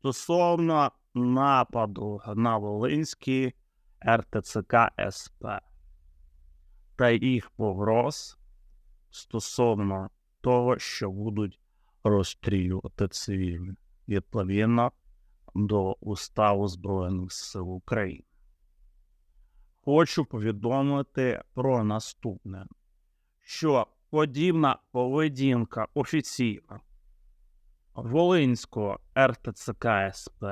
стосовно нападу на Волинський РТЦК СП та їх погроз стосовно того, що будуть розстрілювати цивільних відповідно до Уставу Збройних сил України. Хочу повідомити про наступне, що подібна поведінка офіційна Волинського РТЦК СП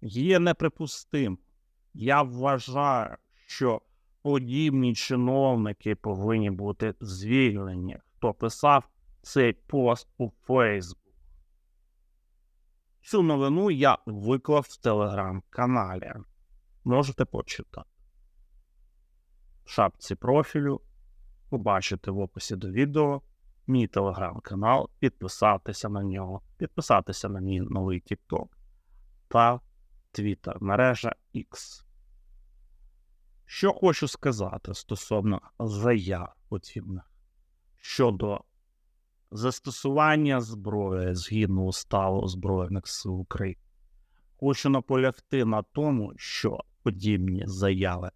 є неприпустим. Я вважаю, що подібні чиновники повинні бути звільнені. Хто писав цей пост у Фейсбук? Цю новину я виклав в телеграм-каналі. Можете почитати. В шапці профілю побачите в описі до відео мій телеграм-канал, підписатися на нього, підписатися на мій новий TikTok та Twitter, мережа X. Що хочу сказати стосовно заяв подібних щодо застосування зброї згідно уставу Збройних сил України. Хочу наполягти на тому, що подібні заяви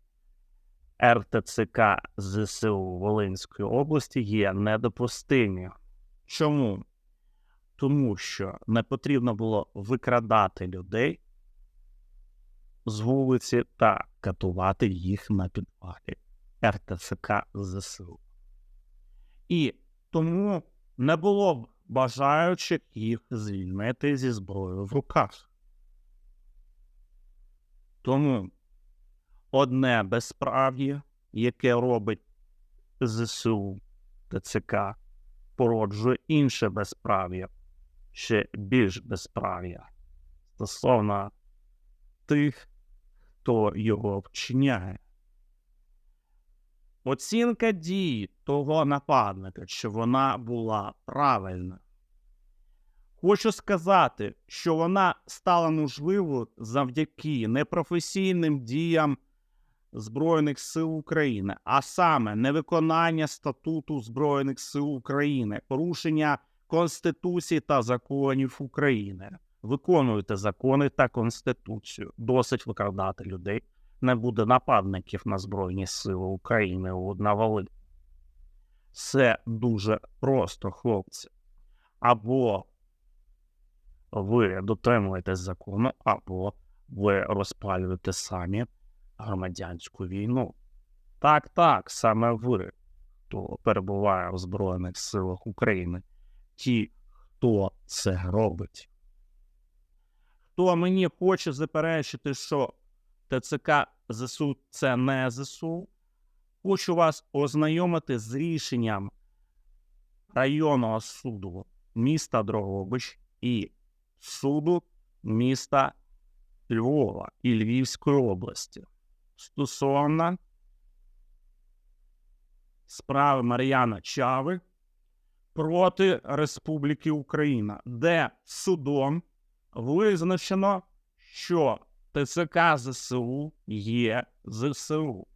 РТЦК ЗСУ Волинської області є недопустимі. Чому? Тому що не потрібно було викрадати людей з вулиці та катувати їх на підвалі РТЦК ЗСУ. І тому не було бажаючих їх звільнити зі зброєю в руках. Тому одне безправ'я, яке робить ЗСУ ТЦК, породжує інше безправ'я, ще більш безправ'я стосовно тих, хто його вчиняє. Оцінка дії того нападника, що вона була правильна. Хочу сказати, що вона стала можливою завдяки непрофесійним діям Збройних сил України, а саме невиконання статуту Збройних сил України, порушення Конституції та законів України. Виконуйте закони та Конституцію. Досить викрадати людей. Не буде нападників на Збройні Сили України на Волині. Все дуже просто, хлопці. Або ви дотримуєтесь закону, або ви розпалюєте самі громадянську війну. Так, так, саме ви, хто перебуває в Збройних силах України, ті, хто це робить. Хто мені хоче заперечити, що ТЦК ЗСУ це не ЗСУ, хочу вас ознайомити з рішенням районного суду міста Дрогобич і суду міста Львова і Львівської області стосовно справи Мар'яна Чави проти Республіки Україна, де судом визначено, що ТЦК ЗСУ є ЗСУ.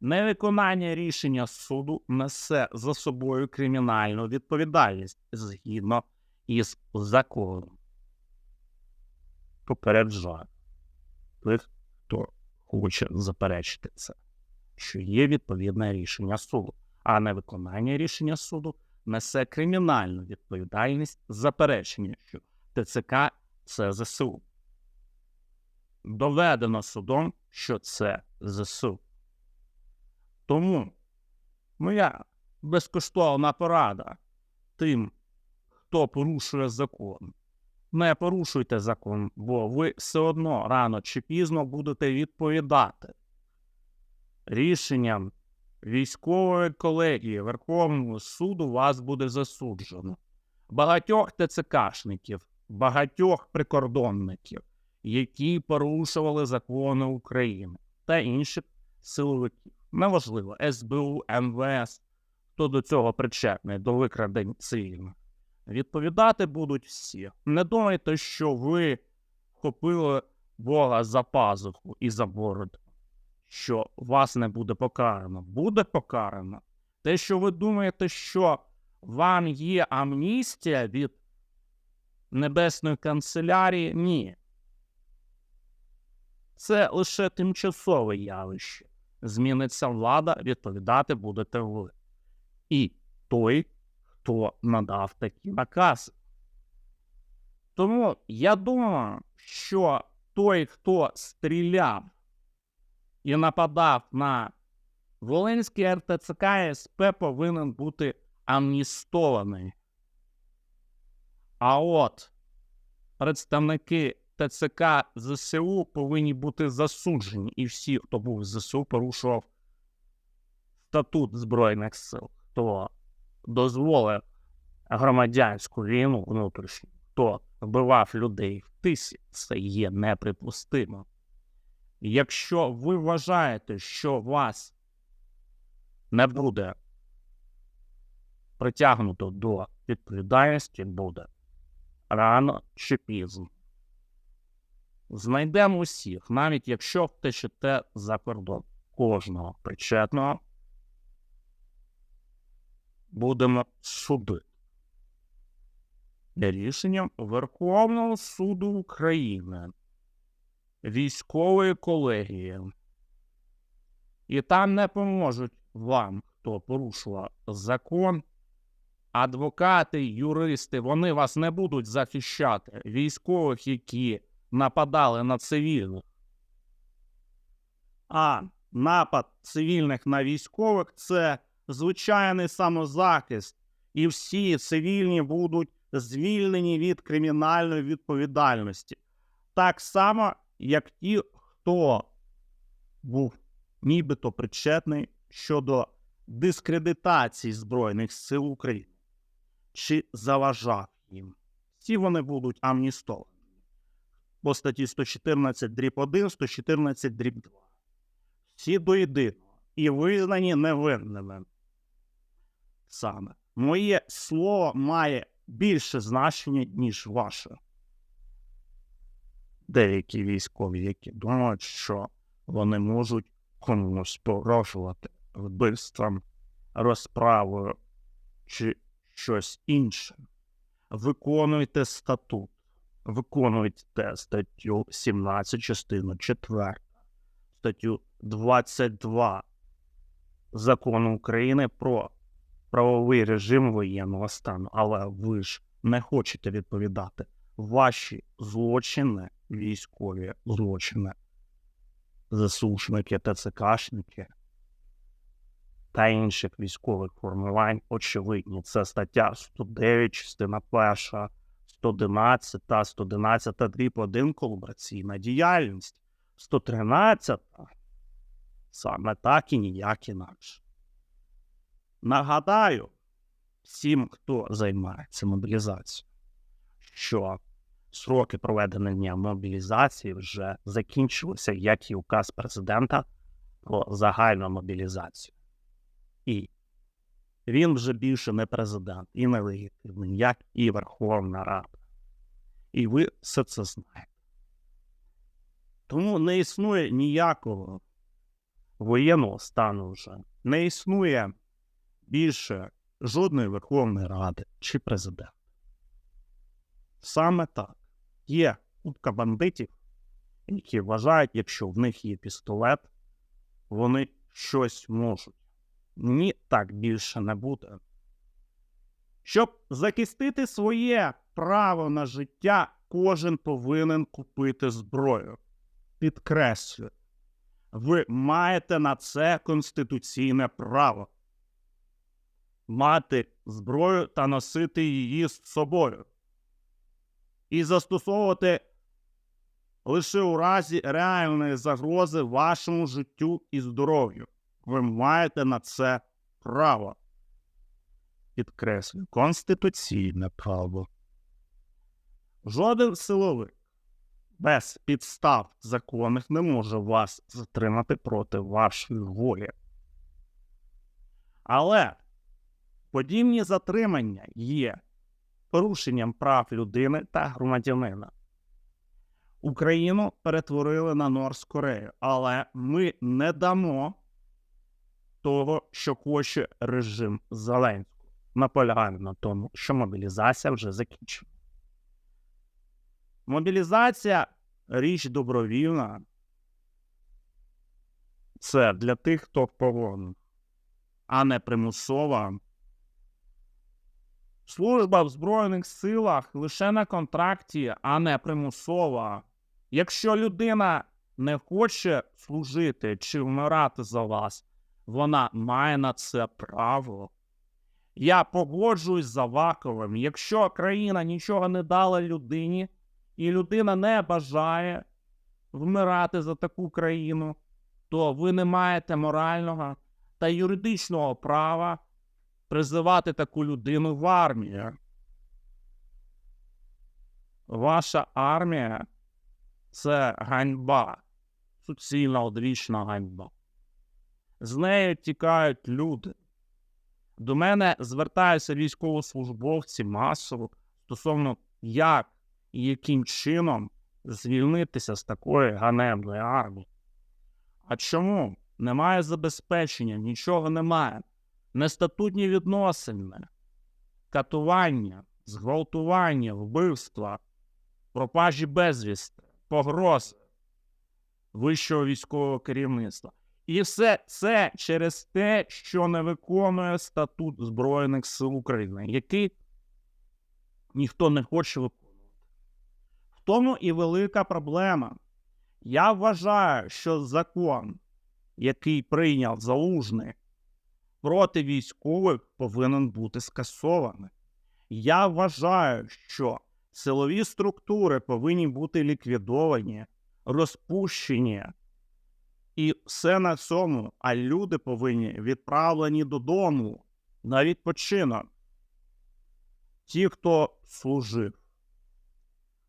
Невиконання рішення суду несе за собою кримінальну відповідальність згідно із законом. Попереджаю тих, хто хоче заперечити це, що є відповідне рішення суду, а невиконання рішення суду несе кримінальну відповідальність заперечення, що ТЦК це ЗСУ. Доведено судом, що це ЗСУ. Тому моя безкоштовна порада тим, хто порушує закон. Не порушуйте закон, бо ви все одно рано чи пізно будете відповідати. Рішенням військової колегії Верховного суду вас буде засуджено. Багатьох ТЦКшників, багатьох прикордонників, які порушували закони України та інших силовиків. Неважливо, СБУ, МВС, хто до цього причетний, до викрадень цивільних. Відповідати будуть всі. Не думайте, що ви вхопили Бога за пазуху і за бороду, що вас не буде покарано. Буде покарано. Те, що ви думаєте, що вам є амністія від Небесної канцелярії ні. Це лише тимчасове явище. Зміниться влада, відповідати будете ви. І той, хто надав такі накази. Тому я думаю, що той, хто стріляв і нападав на Волинський РТЦК СП повинен бути амністований. А от представники ТЦК ЗСУ повинні бути засуджені, і всі, хто був в ЗСУ, порушував статут Збройних сил, хто дозволив громадянську війну внутрішню, хто вбивав людей в тисі, це є неприпустимо. Якщо ви вважаєте, що вас не буде притягнуто до відповідальності, буде рано чи пізно. Знайдемо усіх, навіть якщо втечете за кордон кожного причетного, будемо судити. Рішенням Верховного суду України, військової колегії. І там не поможуть вам, хто порушував закон. Адвокати, юристи, вони вас не будуть захищати. Військових, які нападали на цивільних. А напад цивільних на військових це звичайний самозахист, і всі цивільні будуть звільнені від кримінальної відповідальності. Так само, як ті, хто був нібито причетний щодо дискредитації Збройних сил України чи заважав їм. Всі вони будуть амністовані по статті 114 дріб 1, 114 дріб 2. Всі до єдиного і визнані невинними. Саме моє слово має більше значення, ніж ваше. Деякі військові, які думають, що вони можуть комусь погрожувати вбивством, розправою чи щось інше. Виконуйте статут, виконуйте статтю 17, частину 4, статтю 22 закону України про правовий режим воєнного стану, але ви ж не хочете відповідати. Ваші злочини, військові злочини, засушники, ТЦКшники та інших військових формувань очевидні. Це стаття 109, частина 1, 111 та 111 дріб 1 колабораційна діяльність, 113 саме так і ніяк інакше. Нагадаю всім, хто займається мобілізацією, що сроки проведення мобілізації вже закінчилися, як і указ президента про загальну мобілізацію. І він вже більше не президент і не легітимний, як і Верховна Рада. І ви все це знаєте. Тому не існує ніякого воєнного стану вже. Не існує більше жодної Верховної Ради чи президента. Саме так. Є купка бандитів, які вважають, якщо в них є пістолет, вони щось можуть. Ні, так більше не буде. Щоб захистити своє право на життя, кожен повинен купити зброю. Підкреслюю, ви маєте на це конституційне право мати зброю та носити її з собою. І застосовувати лише у разі реальної загрози вашому життю і здоров'ю. Ви маєте на це право. Підкреслюю, конституційне право. Жоден силовик без підстав законних не може вас затримати проти вашої волі. Але подібні затримання є порушенням прав людини та громадянина. Україну перетворили на Норс Корею, але ми не дамо того, що хоче режим Зеленського. Наполягаємо на тому, що мобілізація вже закінчена. Мобілізація річ добровільна. Це для тих, хто в погону, а не примусова. Служба в Збройних силах лише на контракті, а не примусова. Якщо людина не хоче служити чи вмирати за вас, вона має на це право. Я погоджуюсь з Аваковим. Якщо країна нічого не дала людині, і людина не бажає вмирати за таку країну, то ви не маєте морального та юридичного права призивати таку людину в армію. Ваша армія це ганьба, суцільна одвічна ганьба. З нею тікають люди. До мене звертаються військовослужбовці масово стосовно як і яким чином звільнитися з такої ганебної армії. А чому? Немає забезпечення, нічого немає. Нестатутні відносини, катування, зґвалтування, вбивства, пропажі безвісти, погрози вищого військового керівництва. І все це через те, що не виконує статут Збройних сил України, який ніхто не хоче виконувати. В тому і велика проблема. Я вважаю, що закон, який прийняв залужний проти військових, повинен бути скасований. Я вважаю, що силові структури повинні бути ліквідовані, розпущені. І все на цьому, а люди повинні відправлені додому на відпочинок. Ті, хто служив,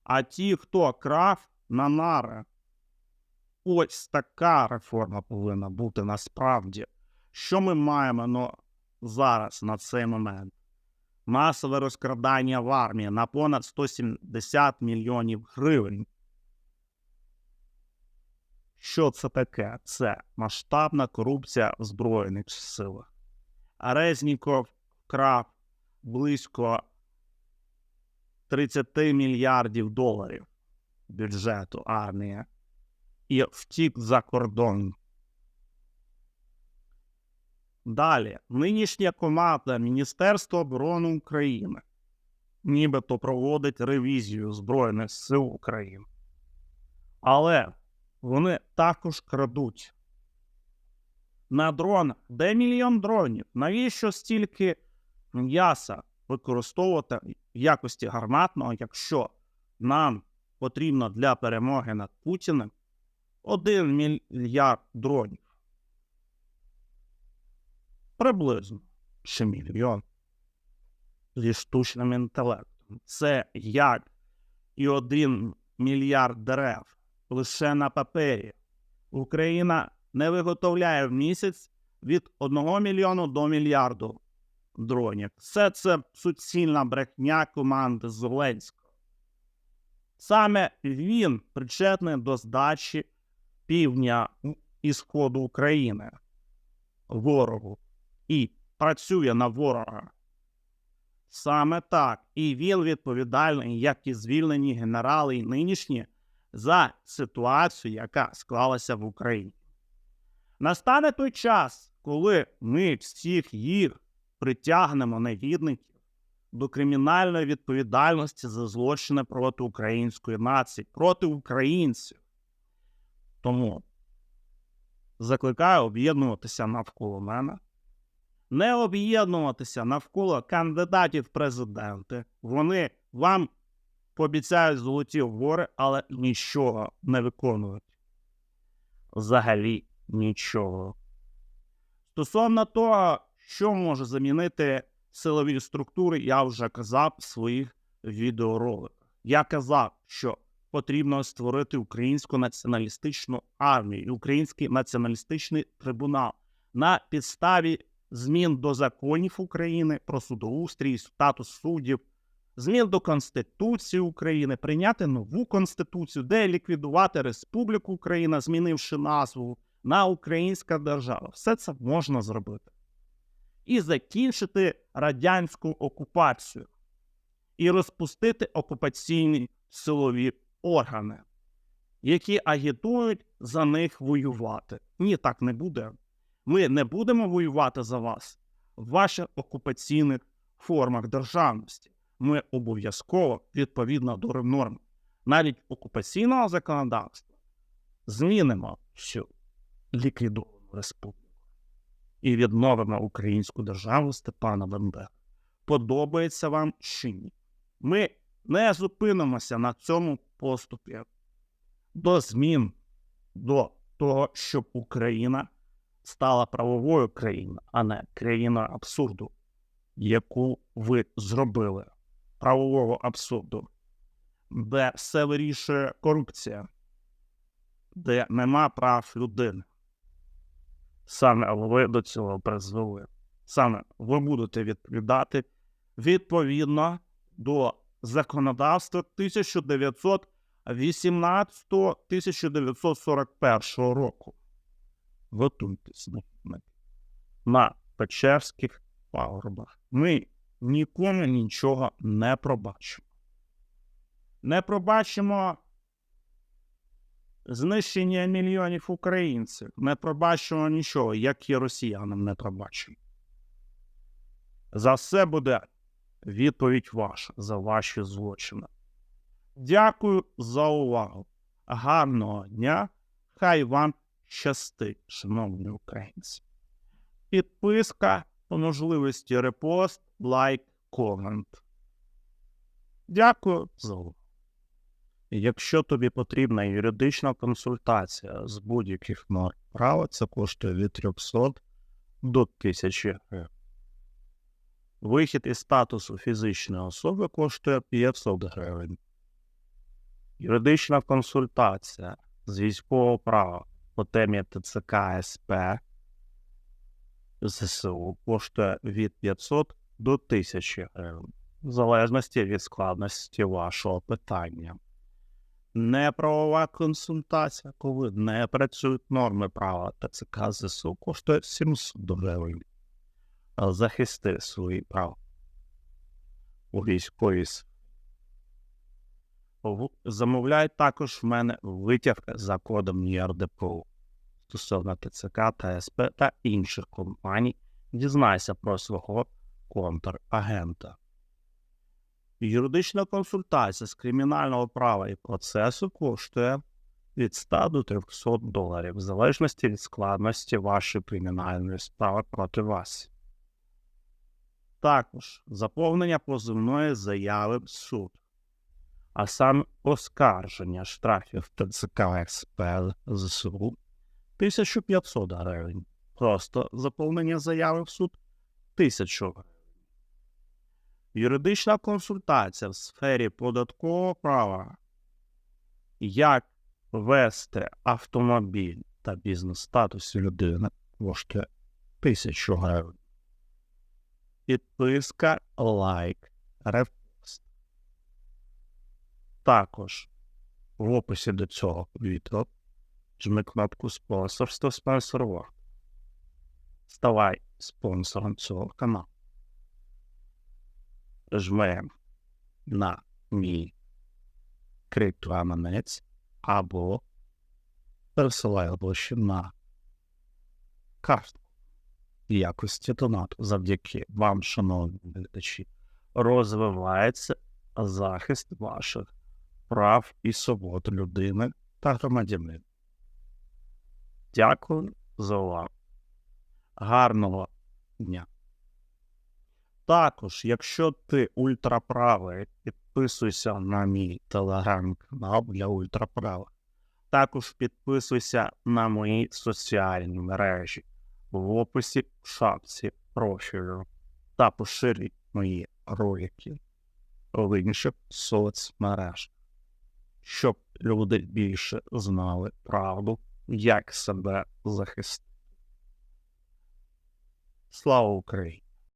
а ті, хто крав на нари. Ось така реформа повинна бути насправді. Що ми маємо ну, зараз на цей момент? Масове розкрадання в армії на понад 170 мільйонів гривень. Що це таке? Це масштабна корупція в Збройних силах. Резніков вкрав близько 30 мільярдів доларів бюджету армії і втік за кордон. Далі, нинішня команда Міністерства оборони України нібито проводить ревізію Збройних сил України. Але вони також крадуть. На дронах. Де мільйон дронів? Навіщо стільки м'яса використовувати в якості гарматного, якщо нам потрібно для перемоги над Путіним 1 мільярд дронів? Приблизно чи мільйон зі штучним інтелектом. Це як і 1 мільярд дерев лише на папері. Україна не виготовляє в місяць від 1 мільйону до мільярду дронів. Все це суцільна брехня команди Зеленського. Саме він причетний до здачі півдня і сходу України ворогу і працює на ворога. Саме так. І він відповідальний, як і звільнені генерали і нинішні, за ситуацію, яка склалася в Україні. Настане той час, коли ми всіх їх притягнемо негідників до кримінальної відповідальності за злочини проти української нації, проти українців. Тому закликаю об'єднуватися навколо мене, не об'єднуватися навколо кандидатів в президенти. Вони вам пообіцяють золоті гори, але нічого не виконують. Взагалі нічого. Стосовно того, що може замінити силові структури, я вже казав в своїх відеороликах. Я казав, що потрібно створити українську націоналістичну армію український націоналістичний трибунал на підставі змін до законів України про судоустрій, статус суддів, змін до Конституції України, прийняти нову конституцію, де ліквідувати Республіку Україна, змінивши назву на Українська держава. Все це можна зробити. І закінчити радянську окупацію, і розпустити окупаційні силові органи, які агітують за них воювати. Ні, так не буде. Ми не будемо воювати за вас в ваших окупаційних формах державності. Ми обов'язково відповідно до норм, навіть окупаційного законодавства, змінимо всю ліквідовану республіку і відновимо українську державу Степана Бандери. Подобається вам чи ні? Ми не зупинимося на цьому поступі до змін, до того, щоб Україна стала правовою країною, а не країною абсурду, яку ви зробили. Правового абсурду, де все вирішує корупція, де нема прав людини. Саме ви до цього призвели. Саме ви будете відповідати відповідно до законодавства 1918-1941 року. Готуйтесь на, Печерських пагорбах. Ми нікому нічого не пробачимо. Не пробачимо знищення мільйонів українців. Не пробачимо нічого, як і росіянам не пробачимо. За все буде відповідь ваша за ваші злочини. Дякую за увагу. Гарного дня. Хай вам щастить, шановні українці. Підписка по можливості репост, лайк, комент. Дякую за увагу. Якщо тобі потрібна юридична консультація з будь-яких норм права, це коштує від 300 до 1000 гривень. Вихід із статусу фізичної особи коштує 500 гривень. Юридична консультація з військового права по темі ТЦК СП ЗСУ коштує від 500 до 1000 гривень, в залежності від складності вашого питання. Неправова консультація, коли не працюють норми права ТЦК ЗСУ, коштує 700 гривень. Захисти свої права у військовій Замовляй також в мене витяг за кодом ЄРДПУ стосовно ТЦК та СП та інших компаній. Дізнайся про свого контрагента. Юридична консультація з кримінального права і процесу коштує від 100 до 300 доларів, в залежності від складності вашої кримінальної справи проти вас. Також заповнення позивної заяви в суд, а саме оскарження штрафів ТЦК СП ЗСУ 1500 гривень. Просто заповнення заяви в суд 1000 гривень. Юридична консультація в сфері податкового права. Як вести автомобіль та бізнес-статус людини коштує 1000 гривень. Підписка, лайк, репост. Також в описі до цього відео жми кнопку спонсорство спонсорувати. Ставай спонсором цього каналу. Жмемо на мій криптогаманець або пересилай гроші на картку якості донату. Завдяки вам, шановні глядачі, розвивається захист ваших прав і свобод людини та громадянина. Дякую за увагу. Гарного дня. Також, якщо ти ультраправий, підписуйся на мій телеграм-канал для ультраправих. Також підписуйся на мої соціальні мережі в описі в шапці профілю та поширюй мої ролики в інших соцмережах, щоб люди більше знали правду, як себе захистити. Слава Україні!